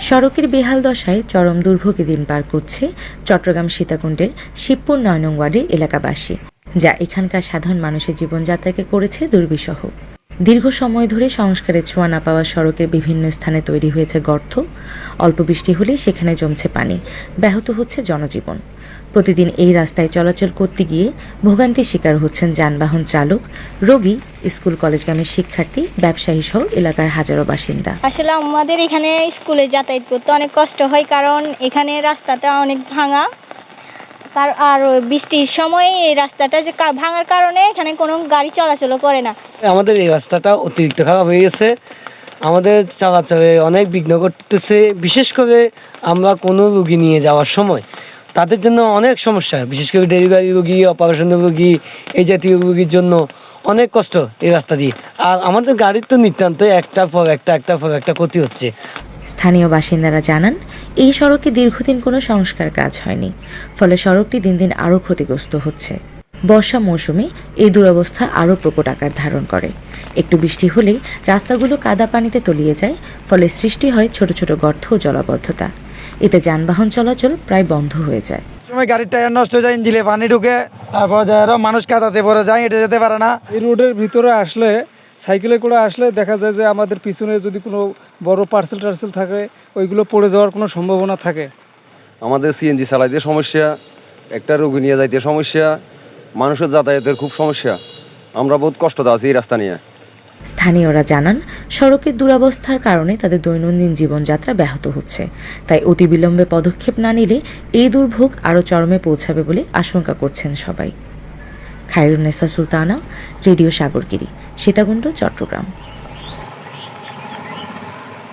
সড়কের বেহাল দশায় চরম দুর্ভোগে দিন পার করছে চট্টগ্রাম সীতাকুণ্ডের শিবপুর নয় নং ওয়ার্ডের এলাকাবাসী, যা এখানকার সাধারণ মানুষের জীবনযাত্রাকে করেছে দুর্বিষহ। দীর্ঘ সময় ধরে সংস্কারের ছোঁয়া না পাওয়া সড়কের বিভিন্ন স্থানে তৈরি হয়েছে গর্ত। অল্প বৃষ্টি হলেই সেখানে জমছে পানি। ব্যাহত হচ্ছে জনজীবন। প্রতিদিন এই রাস্তায় চলাচল করতে গিয়ে ভোগান্তির শিকার হচ্ছেন যানবাহন চালক, রোগী, স্কুল কলেজগামী শিক্ষার্থী, ব্যবসায়ী সহ এলাকার হাজারো বাসিন্দা। আসলে আমাদের এখানে স্কুলে যাতায়াত করতে অনেক কষ্ট হয়, কারণ এখানে রাস্তাটা অনেক ভাঙা। তার আর বৃষ্টির সময় এই রাস্তাটা যে ভাঙার কারণে এখানে কোনো গাড়ি চলাচল করে না। আমাদের এই রাস্তাটা অতিরিক্ত খারাপ হয়ে গেছে। আমাদের চলাচলে অনেক বিঘ্ন করতেছে বিশেষ করে আমরা কোনো রুগী নিয়ে যাওয়ার সময়। তাদের জন্য অনেক সমস্যা, বিশেষ করে ডেলিভারি রুগী অপারেশন রুগী, এই জাতীয় রুগীর জন্য অনেক কষ্ট এই রাস্তা দিয়ে। আর আমাদের গাড়ির তো নিতান্তই একটার পর একটা, একটার পর একটা ক্ষতি হচ্ছে। স্থানীয় বাসিন্দারা জানান এই সড়কে দীর্ঘদিন কোনো সংস্কার কাজ হয়নি ফলে সড়কটি দিন দিন আরও ক্ষতিগ্রস্ত হচ্ছে। বর্ষা মৌসুমে এই দুরবস্থা আরও প্রকট আকার ধারণ করে। একটু বৃষ্টি হলেই রাস্তাগুলো কাদা পানিতে তলিয়ে যায় ফলে সৃষ্টি হয় ছোট ছোট গর্ত ও জলাবদ্ধতা। এতে যানবাহন চলাচল প্রায় বন্ধ হয়ে যায়। সময় গাড়ির টায়ার নষ্ট হয়ে যায় ইঞ্জিলে পানি ঢুকে তারপর আরও মানুষ কাদাতে পড়ে যায় এটা যেতে পারে না। এই রোডের ভিতরে আসলে সাইকেলে করে আসলে দেখা যায় যে আমাদের পিছনে যদি কোনো বড় পার্সেল টার্সেল থাকে ওইগুলো পড়ে যাওয়ার কোনো সম্ভাবনা থাকে। আমাদের সিএনজি চালাইতে সমস্যা একটা রোগী নিয়ে যাইতে সমস্যা মানুষের যাতায়াতের খুব সমস্যা। আমরা বহুত কষ্ট আছি এই রাস্তা নিয়ে। স্থানীয়রা জানান সড়কের দুরবস্থার কারণে তাদের দৈনন্দিন জীবনযাত্রা ব্যাহত হচ্ছে। তাই অতিবিলম্বে পদক্ষেপ না নিলে এই দুর্ভোগ আরও চরমে পৌঁছাবে বলে আশঙ্কা করছেন সবাই। খায়রুন্নেসা সুলতানা রেডিও সাগরগিরি সীতাকুণ্ড চট্টগ্রাম।